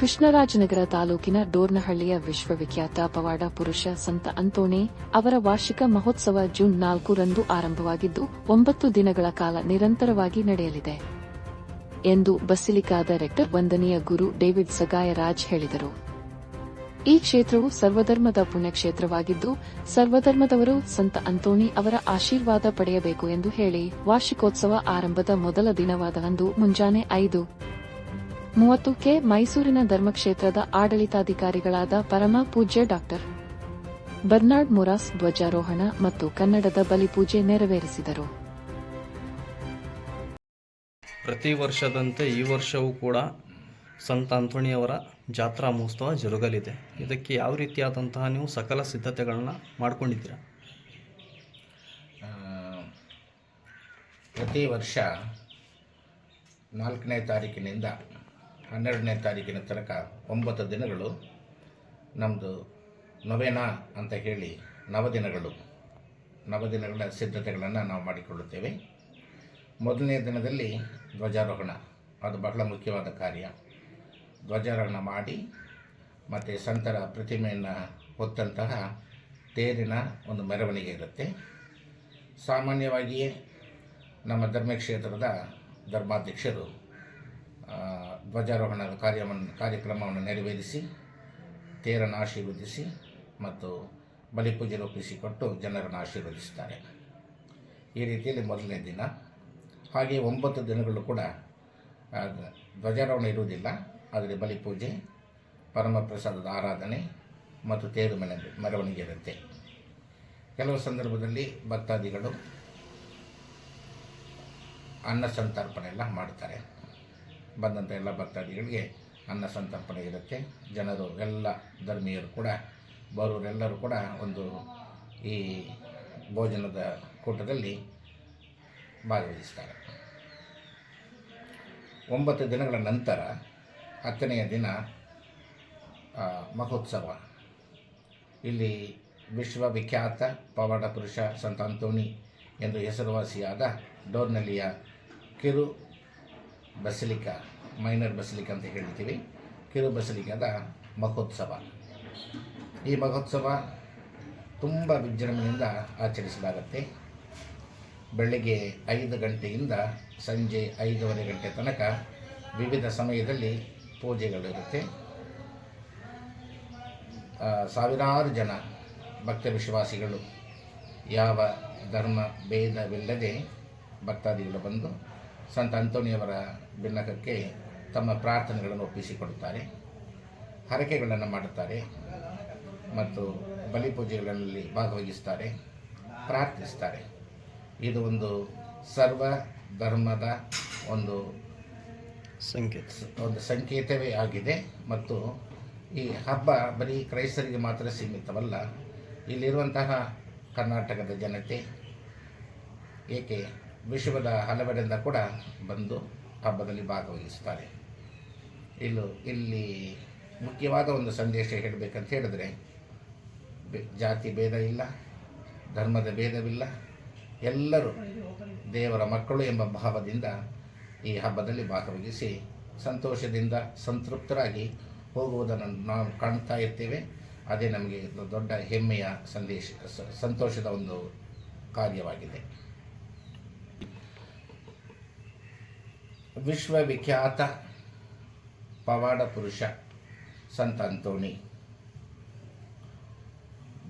ಕೃಷ್ಣರಾಜನಗರ ತಾಲೂಕಿನ ಡೋರ್ನಹಳ್ಳಿಯ ವಿಶ್ವವಿಖ್ಯಾತ ಪವಾಡ ಪುರುಷ ಸಂತ ಅಂತೋಣಿ ಅವರ ವಾರ್ಷಿಕ ಮಹೋತ್ಸವ ಜೂನ್ ನಾಲ್ಕರಂದು ಆರಂಭವಾಗಿದ್ದು, ಒಂಬತ್ತು ದಿನಗಳ ಕಾಲ ನಿರಂತರವಾಗಿ ನಡೆಯಲಿದೆ ಎಂದು ಬಸಿಲಿಕಾದ ರೆಕ್ಟರ್ ವಂದನೀಯ ಗುರು ಡೇವಿಡ್ ಸಗಾಯರಾಜ್ ಹೇಳಿದರು. ಈ ಕ್ಷೇತ್ರವು ಸರ್ವಧರ್ಮದ ಪುಣ್ಯಕ್ಷೇತ್ರವಾಗಿದ್ದು, ಸರ್ವಧರ್ಮದವರು ಸಂತ ಅಂತೋಣಿ ಅವರ ಆಶೀರ್ವಾದ ಪಡೆಯಬೇಕು ಎಂದು ಹೇಳಿ ವಾರ್ಷಿಕೋತ್ಸವ ಆರಂಭದ ಮೊದಲ ದಿನವಾದ ಅಂದು ಮುಂಜಾನೆ ಐದು ಮೂವತ್ತಕ್ಕೆ ಮೈಸೂರಿನ ಧರ್ಮಕ್ಷೇತ್ರದ ಆಡಳಿತಾಧಿಕಾರಿಗಳಾದ ಪರಮ ಪೂಜ್ಯ ಡಾಕ್ಟರ್ ಬರ್ನಾರ್ಡ್ ಮುರಾಸ್ ಧ್ವಜಾರೋಹಣ ಮತ್ತು ಕನ್ನಡದ ಬಲಿಪೂಜೆ ನೆರವೇರಿಸಿದರು. ಪ್ರತಿ ವರ್ಷದಂತೆ ಈ ವರ್ಷವೂ ಕೂಡ ಸಂತ ಆಂಥೋಣಿಯವರ ಜಾತ್ರಾ ಮಹೋತ್ಸವ ಜರುಗಲಿದೆ. ಇದಕ್ಕೆ ಯಾವ ರೀತಿಯಾದಂತಹ ನೀವು ಸಕಲ ಸಿದ್ಧತೆಗಳನ್ನ ಮಾಡಿಕೊಂಡಿದ್ದೀರಾ? ಪ್ರತಿ ವರ್ಷ ನಾಲ್ಕನೇ ತಾರೀಕಿನಿಂದ ಹನ್ನೆರಡನೇ ತಾರೀಕಿನ ತನಕ ಒಂಬತ್ತು ದಿನಗಳು ನಮ್ಮದು ನೊವೇನಾ ಅಂತ ಹೇಳಿ ನವದಿನಗಳು. ನವದಿನಗಳ ಸಿದ್ಧತೆಗಳನ್ನು ನಾವು ಮಾಡಿಕೊಳ್ಳುತ್ತೇವೆ. ಮೊದಲನೇ ದಿನದಲ್ಲಿ ಧ್ವಜಾರೋಹಣ. ಅದು ಬಹಳ ಮುಖ್ಯವಾದ ಕಾರ್ಯ. ಧ್ವಜಾರೋಹಣ ಮಾಡಿ ಮತ್ತು ಸಂತರ ಪ್ರತಿಮೆಯನ್ನು ಹೊತ್ತಂತಹ ತೇರಿನ ಒಂದು ಮೆರವಣಿಗೆ ಇರುತ್ತೆ. ಸಾಮಾನ್ಯವಾಗಿಯೇ ನಮ್ಮ ಧರ್ಮಕ್ಷೇತ್ರದ ಧರ್ಮಾಧ್ಯಕ್ಷರು ಧ್ವಜಾರೋಹಣ ಕಾರ್ಯವನ್ನು, ಕಾರ್ಯಕ್ರಮವನ್ನು ನೆರವೇರಿಸಿ, ತೇರನ್ನು ಆಶೀರ್ವದಿಸಿ ಮತ್ತು ಬಲಿಪೂಜೆ ರೂಪಿಸಿಕೊಟ್ಟು ಜನರನ್ನು ಆಶೀರ್ವದಿಸ್ತಾರೆ. ಈ ರೀತಿಯಲ್ಲಿ ಮೊದಲನೇ ದಿನ. ಹಾಗೆ ಒಂಬತ್ತು ದಿನಗಳು ಕೂಡ ಧ್ವಜಾರೋಹಣ ಇರುವುದಿಲ್ಲ. ಆದರೆ ಬಲಿಪೂಜೆ ಪರಮಪ್ರಸಾದದ ಆರಾಧನೆ ಮತ್ತು ತೇರು ಮನೆ ಮೆರವಣಿಗೆ ಇರುತ್ತೆ ಕೆಲವು ಸಂದರ್ಭದಲ್ಲಿ ಭಕ್ತಾದಿಗಳು ಅನ್ನ ಸಂತರ್ಪಣೆ ಎಲ್ಲ ಮಾಡ್ತಾರೆ. ಬಂದಂಥ ಎಲ್ಲ ಭಕ್ತಾದಿಗಳಿಗೆ ಅನ್ನ ಸಂತರ್ಪಣೆ ಇರುತ್ತೆ. ಜನರು ಎಲ್ಲ ಧರ್ಮೀಯರು ಕೂಡ ಬರೋರೆಲ್ಲರೂ ಕೂಡ ಒಂದು ಈ ಭೋಜನದ ಕೂಟದಲ್ಲಿ ಭಾಗವಹಿಸ್ತಾರೆ. ಒಂಬತ್ತು ದಿನಗಳ ನಂತರ ಹತ್ತನೆಯ ದಿನ ಮಹೋತ್ಸವ. ಇಲ್ಲಿ ವಿಶ್ವವಿಖ್ಯಾತ ಪವಾಡ ಪುರುಷ ಸಂತ ಅಂತೋಣಿ ಎಂದು ಹೆಸರುವಾಸಿಯಾದ ಡೋರ್ನಲ್ಲಿಯ ಕಿರು ಬಸಲಿಕಾ, ಮೈನರ್ ಬಸಲಿಕಾ ಅಂತ ಹೇಳ್ತೀವಿ ಕಿರು ಬಸಲಿಕಾದ ಮಹೋತ್ಸವ. ಈ ಮಹೋತ್ಸವ ತುಂಬ ವಿಜೃಂಭಣೆಯಿಂದ ಆಚರಿಸಲಾಗುತ್ತೆ. ಬೆಳಗ್ಗೆ ಐದು ಗಂಟೆಯಿಂದ ಸಂಜೆ ಐದೂವರೆ ಗಂಟೆ ತನಕ ವಿವಿಧ ಸಮಯದಲ್ಲಿ ಪೂಜೆಗಳಿರುತ್ತೆ ಸಾವಿರಾರು ಜನ ಭಕ್ತ ವಿಶ್ವಾಸಿಗಳು ಯಾವ ಧರ್ಮ, ಭೇದವಿಲ್ಲದೆ ಭಕ್ತಾದಿಗಳು ಬಂದು ಸಂತ ಅಂತೋಣಿಯವರ ಬಿನ್ನಕಕ್ಕೆ ತಮ್ಮ ಪ್ರಾರ್ಥನೆಗಳನ್ನು ಒಪ್ಪಿಸಿಕೊಡುತ್ತಾರೆ ಹರಕೆಗಳನ್ನು ಮಾಡುತ್ತಾರೆ ಮತ್ತು ಬಲಿಪೂಜೆಗಳಲ್ಲಿ ಭಾಗವಹಿಸ್ತಾರೆ ಪ್ರಾರ್ಥಿಸ್ತಾರೆ ಇದು ಒಂದು ಸರ್ವ ಧರ್ಮದ ಒಂದು ಸಂಕೇತ. ಒಂದು ಸಂಕೇತವೇ ಆಗಿದೆ ಮತ್ತು ಈ ಹಬ್ಬ ಬರೀ ಕ್ರೈಸ್ತರಿಗೆ ಮಾತ್ರ ಸೀಮಿತವಲ್ಲ ಇಲ್ಲಿರುವಂತಹ ಕರ್ನಾಟಕದ ಜನತೆ ಏಕೆ ವಿಶ್ವದ ಹಲವೆಡೆಯಿಂದ ಕೂಡ ಬಂದು ಹಬ್ಬದಲ್ಲಿ ಭಾಗವಹಿಸ್ತಾರೆ. ಇಲ್ಲೂ ಇಲ್ಲಿ ಮುಖ್ಯವಾದ ಒಂದು ಸಂದೇಶ ಹೇಳಬೇಕಂತ ಹೇಳಿದ್ರೆ ಜಾತಿ ಭೇದ ಇಲ್ಲ, ಧರ್ಮದ ಭೇದವಿಲ್ಲ, ಎಲ್ಲರೂ ದೇವರ ಮಕ್ಕಳು ಎಂಬ ಭಾವದಿಂದ ಈ ಹಬ್ಬದಲ್ಲಿ ಭಾಗವಹಿಸಿ ಸಂತೋಷದಿಂದ ಸಂತೃಪ್ತರಾಗಿ ಹೋಗುವುದನ್ನು ನಾವು ಕಾಣ್ತಾ ಇರ್ತೇವೆ. ಅದೇ ನಮಗೆ ದೊಡ್ಡ ಹೆಮ್ಮೆಯ ಸಂದೇಶ ಸಂತೋಷದ ಒಂದು ಕಾರ್ಯವಾಗಿದೆ. ವಿಶ್ವವಿಖ್ಯಾತ ಪವಾಡ ಪುರುಷ ಸಂತ Anthony,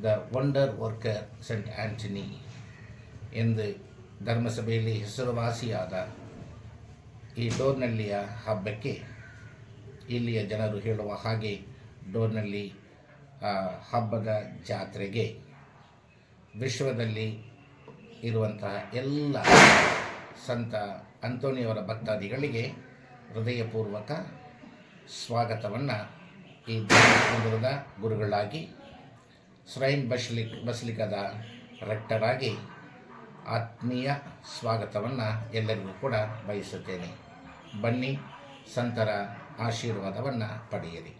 the wonder worker saint Anthony ಎಂದು ಧರ್ಮಸಭೆಯಲ್ಲಿ ಹೆಸರುವಾಸಿಯಾದ ಈ ಡೋರ್ನಳ್ಳಿಯ ಹಬ್ಬಕ್ಕೆ ಇಲ್ಲಿಯ ಜನರು ಹೇಳುವ ಹಾಗೆ ಡೋರ್ನಳ್ಳಿ ಹಬ್ಬದ ಜಾತ್ರೆಗೆ ವಿಶ್ವದಲ್ಲಿ ಇರುವಂತಹ ಎಲ್ಲ ಸಂತ ಅಂತೋನಿಯವರ ಭಕ್ತಾದಿಗಳಿಗೆ ಹೃದಯಪೂರ್ವಕ ಸ್ವಾಗತವನ್ನು ಈ ಮಂದಿರದ ಗುರುಗಳಾಗಿ ಸ್ರೈನ್ ಬಸ್ಲಿಕ್ ಬಸ್ಲಿಕದ ರೆಕ್ಟರಾಗಿ ಆತ್ಮೀಯ ಸ್ವಾಗತವನ್ನು ಎಲ್ಲರಿಗೂ ಕೂಡ ಬಯಸುತ್ತೇನೆ. ಬನ್ನಿ, ಸಂತರ ಆಶೀರ್ವಾದವನ್ನು ಪಡೆಯಿರಿ.